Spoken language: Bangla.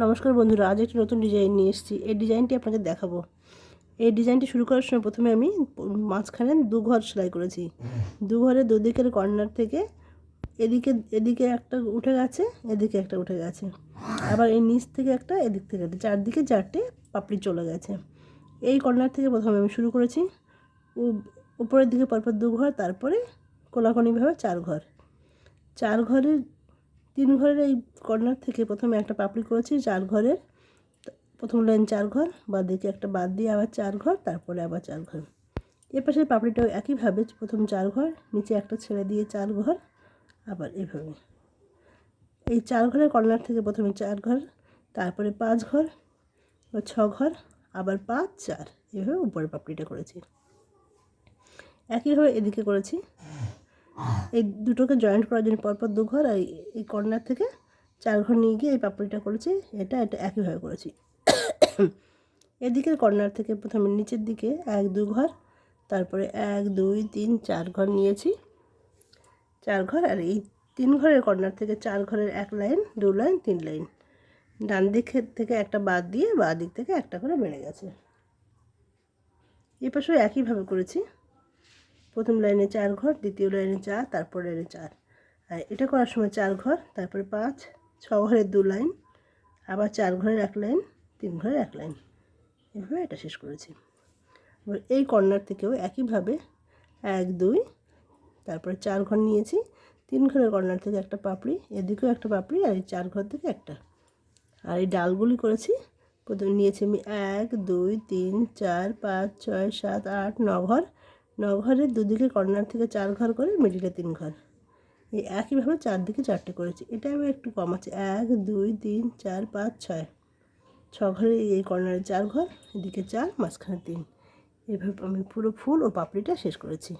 নমস্কার বন্ধুরা, আজ একটি নতুন ডিজাইন নিয়ে এসেছি। এই ডিজাইনটি আপনাকে দেখাবো। এই ডিজাইনটি শুরু করার সময় প্রথমে আমি মাঝখানে দু ঘর সেলাই করেছি। দু ঘরের দুদিকের কর্নার থেকে এদিকে এদিকে একটা উঠে গেছে, এদিকে একটা উঠে গেছে। আবার এই নিচ থেকে একটা এদিক থেকে একটা। চারদিকে চারটে পাপড়ি চলে গেছে। এই কর্নার থেকে প্রথমে আমি শুরু করেছি। উপরের দিকে পরপর দু ঘর, তারপরে কোলাকনিভাবে চার ঘর। চার ঘরের তিন ঘরের এই কর্নার থেকে প্রথমে একটা পাপড়ি করেছি, চার ঘরের। প্রথম লাইন চার ঘর, বা দিকে একটা বাদ দিয়ে আবার চার ঘর, তারপরে আবার চার ঘর। এ পাশের পাপড়িটাও একইভাবে প্রথম চার ঘর, নিচে একটা ছেড়ে দিয়ে চার ঘর, আবার এভাবে। এই চার ঘরের কর্নার থেকে প্রথমে চার ঘর, তারপরে পাঁচ ঘর ও ছ ঘর, আবার পাঁচ, চার। এভাবে উপরের পাপড়িটা করেছি। একইভাবে এদিকে করেছি। এই দুটোকে জয়েন্ট করার জন্য পরপর দু ঘর আর এই- কর্নার থেকে চার ঘর নিয়ে গিয়ে এই পাপড়িটা করেছি। এটা এটা একইভাবে করেছি। এদিকের কর্নার থেকে প্রথমে নিচের দিকে এক, দু ঘর, তারপরে এক, দুই, তিন, চার ঘর নিয়েছি। চার ঘর আর এই তিন ঘরের কর্নার থেকে চার ঘরের এক লাইন, দু লাইন, তিন লাইন। ডান দিক থেকে একটা বাদ দিয়ে বা দিক থেকে একটা করে বেড়ে গেছে। এ পাশেও একইভাবে করেছি। প্রথম লাইনে চার ঘর, দ্বিতীয় লাইনে চার, তারপর লাইনে চার। আর এটা করার সময় চার ঘর, তারপরে পাঁচ, ছ ঘরের দু লাইন, আবার চার ঘরের এক লাইন, তিন ঘরের এক লাইন। এভাবে এটা শেষ করেছি। এবার এই কর্নার থেকেও একইভাবে এক, দুই, তারপরে চার ঘর নিয়েছি। তিন ঘরের কর্নার থেকে একটা পাপড়ি, এদিকেও একটা পাপড়ি, আর এই চার ঘর থেকে একটা। আর এই ডালগুলি করেছি। প্রথমে নিয়েছি আমি এক, দুই, তিন, চার, পাঁচ, ছয়, সাত, আট, ন ঘর। ন ঘরের দুদিকে কর্নার থেকে চার ঘর করে মিডিলে তিন ঘর। এই একইভাবে চারদিকে চারটে করেছি। এটা আমি একটু কম আছে। এক, দুই, তিন, চার, পাঁচ, ছয়। ছ ঘরে এই কর্নারে চার ঘর, এদিকে চার, মাঝখানে তিন। এভাবে আমি পুরো ফুল ও পাপড়িটা শেষ করেছি।